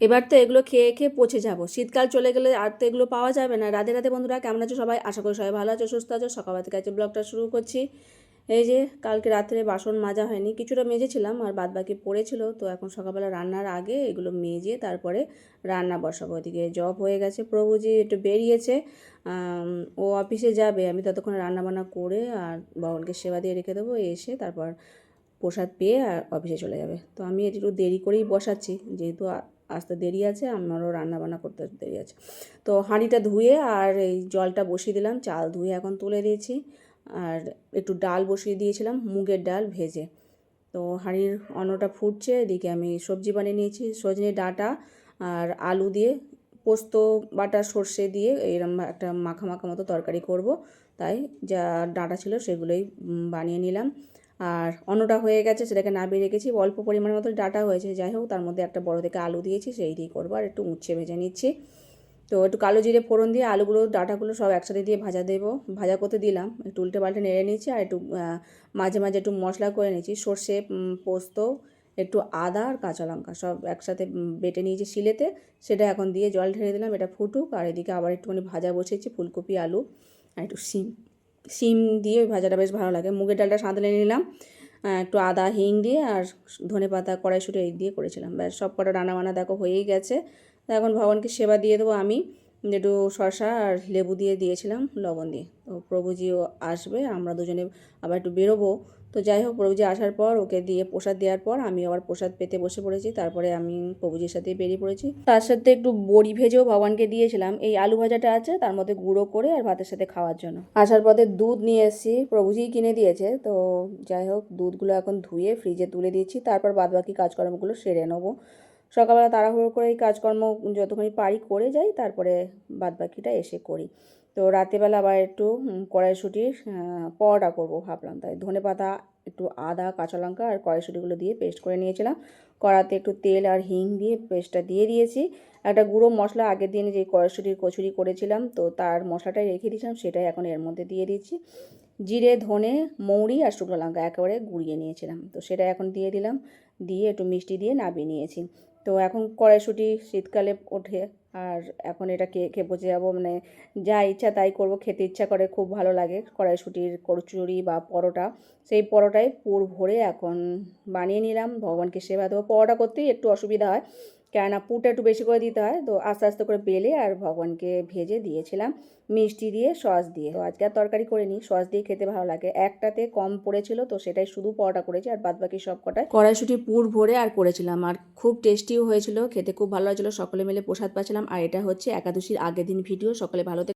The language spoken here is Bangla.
এবার তো এগুলো খেয়ে খেয়ে পচে যাব। শীতকাল চলে গেলে আর তো এগুলো পাওয়া যাবে না। রাধে রাধে বন্ধুরা, কেমন আছো সবাই? আশা করি সবাই ভালো আছো, সুস্থ আছো। সকালবেলা থেকে আজকে ব্লগটা শুরু করছি। এই যে, কালকে রাত্রে বাসন মাজা হয়নি, কিছুটা মেজেছিলাম আর বাদ বাকি পড়েছিল। তো এখন সকালবেলা রান্নার আগে এগুলো মেজে তারপরে রান্না বসাবো। ওদিকে জব হয়ে গেছে, প্রভুজি একটু বেরিয়েছে। ও অফিসে যাবে। আমি ততক্ষণ রান্না বান্না করে আর বাবনকে সেবা দিয়ে রেখে দেবো। এসে তারপর প্রসাদ পেয়ে আর অফিসে চলে যাবে। তো আমি একটু দেরি করেই বসাচ্ছি। যেহেতু আসতে দেরি আছে, আমারও রান্না বান্না করতে দেরি আছে। তো হাঁড়িটা ধুয়ে আর এই জলটা বসিয়ে দিলাম, চাল ধুয়ে এখন তুলে দিয়েছি। আর একটু ডাল বসিয়ে দিয়েছিলাম, মুগের ডাল ভেজে। তো হাঁড়ির অন্নটা ফুটছে, এদিকে আমি সবজি বানিয়ে নিয়েছি, সজনে ডাঁটা আর আলু দিয়ে পোস্ত, বাটা, সর্ষে দিয়ে এরম একটা মাখা মাখা মতো তরকারি করব। তাই যা ডাঁটা ছিল সেগুলোই বানিয়ে নিলাম। আর অন্যটা হয়ে গেছে, সেটাকে নামিয়ে রেখেছি। অল্প পরিমাণ মতো ডাটা হয়েছে, যাই হোক, তার মধ্যে একটা বড় থেকে আলু দিয়েছি সেই দিয়ে করব আর একটু উচ্ছে ভেজে নিচ্ছি। তো একটু কালো জিরে ফোড়ন দিয়ে আলুগুলো, ডাটাগুলো সব একসাথে দিয়ে ভাজা দেবো। ভাজা করতে দিলাম, একটু উল্টে পাল্টে নেড়ে নিয়েছি আর একটু মাঝে মাঝে একটু মশলা করে নিয়েছি। সর্ষে পোস্ত, একটু আদা আর কাঁচা লঙ্কা সব একসাথে বেটে নিয়েছি শিলেতে। সেটা এখন দিয়ে জল ঢেলে দিলাম, এটা ফুটুক। আর এদিকে আবার একটুখানি ভাজা বসিয়েছি, ফুলকপি, আলু আর একটু শিম। শিম দিয়ে ওই ভাজাটা বেশ ভালো লাগে। মুগের ডালটা সাঁতলে নিলাম একটু আদা, হিং দিয়ে আর ধনে পাতা, কড়াইশুটি এই দিয়ে করেছিলাম। ব্যাস সব কটা রান্না বান্না দেখো হয়েই গেছে। এখন ভগবানকে সেবা দিয়ে দেবো আমি। একটু শশা আর লেবু দিয়ে দিয়েছিলাম, লবণ দিয়ে। তো প্রভুজিও আসবে, আমরা দুজনে আবার একটু বেরোবো। তো যাই হোক, প্রভুজি আসার পর ওকে দিয়ে প্রসাদ দেওয়ার পর আমি আবার প্রসাদ পেতে বসে পড়েছি। তারপরে আমি প্রভুজির সাথে বেরিয়ে পড়েছি। তার সাথে একটু বড়ি ভেজেও ভগবানকে দিয়েছিলাম। এই আলু ভাজাটা আছে, তার মধ্যে গুঁড়ো করে আর ভাতের সাথে খাওয়ার জন্য। আসার পথে দুধ নিয়ে এসেছি, প্রভুজিই কিনে দিয়েছে। তো যাই হোক, দুধগুলো এখন ধুয়ে ফ্রিজে তুলে দিয়েছি তারপর বাদবাকি কাজকর্মগুলো সেরে নেব। সকালবেলা তাড়াহুড়ো করে এই কাজকর্ম যতখানি পারি করে যাই, তারপরে বাদবাকিটা এসে করি। তো রাতেরবেলা আবার একটু কড়াইশুঁটির পরোটা করব ভাবলাম। তাই ধনে পাতা একটু আদা, কাঁচা লঙ্কা আর কড়াইশুঁটিগুলো দিয়ে পেস্ট করে নিয়েছিলাম। কড়াতে একটু তেল আর হিং দিয়ে পেস্টটা দিয়ে দিয়েছি। একটা গুঁড়ো মশলা আগের দিন যে কড়াইশুঁটির কচুরি করেছিলাম, তো তার মশলাটাই রেখে দিয়েছিলাম, সেটাই এখন এর মধ্যে দিয়ে দিচ্ছি। জিরে, ধনে, মৌরি আর শুকনো লঙ্কা একেবারে গুঁড়িয়ে নিয়েছিলাম। তো সেটা এখন দিয়ে দিলাম। দিয়ে একটু মিষ্টি দিয়ে নাবিয়ে নিয়েছি। তো এখন কড়াইশুঁটি শীতকালে ওঠে, আর এখন এটা কে খেয়ে পচে যাব মানে যা ইচ্ছা তাই করব, খেতে ইচ্ছা করে, খুব ভালো লাগে কড়াইশুঁটির কচুরি বা পরোটা। সেই পরোটায় পুর ভরে এখন বানিয়ে নিলাম, ভগবানকে সেবা দেবো। পরোটা করতেই একটু অসুবিধা হয় কেননা পুরটা একটু বেশি করে দিতে হয়, তো আস্তে আস্তে করে বেলে আর ভগবানকে ভেজে দিয়েছিলাম মিষ্টি দিয়ে, সস দিয়ে। তো আজকে আর তরকারি করে নিই সস দিয়ে খেতে ভালো লাগে। একটাতে কম পড়েছিল, তো সেটাই শুধু পরোটা করেছি আর বাদ বাকি সব কটায় কড়াইশুটি, পুর ভরে আর করেছিলাম। আর খুব টেস্টিও হয়েছিল, খেতে খুব ভালো লাগছিল, সকলে মিলে প্রসাদ পাচ্ছিলাম। আর এটা হচ্ছে একাদশীর আগের দিন ভিডিও সকলে ভালো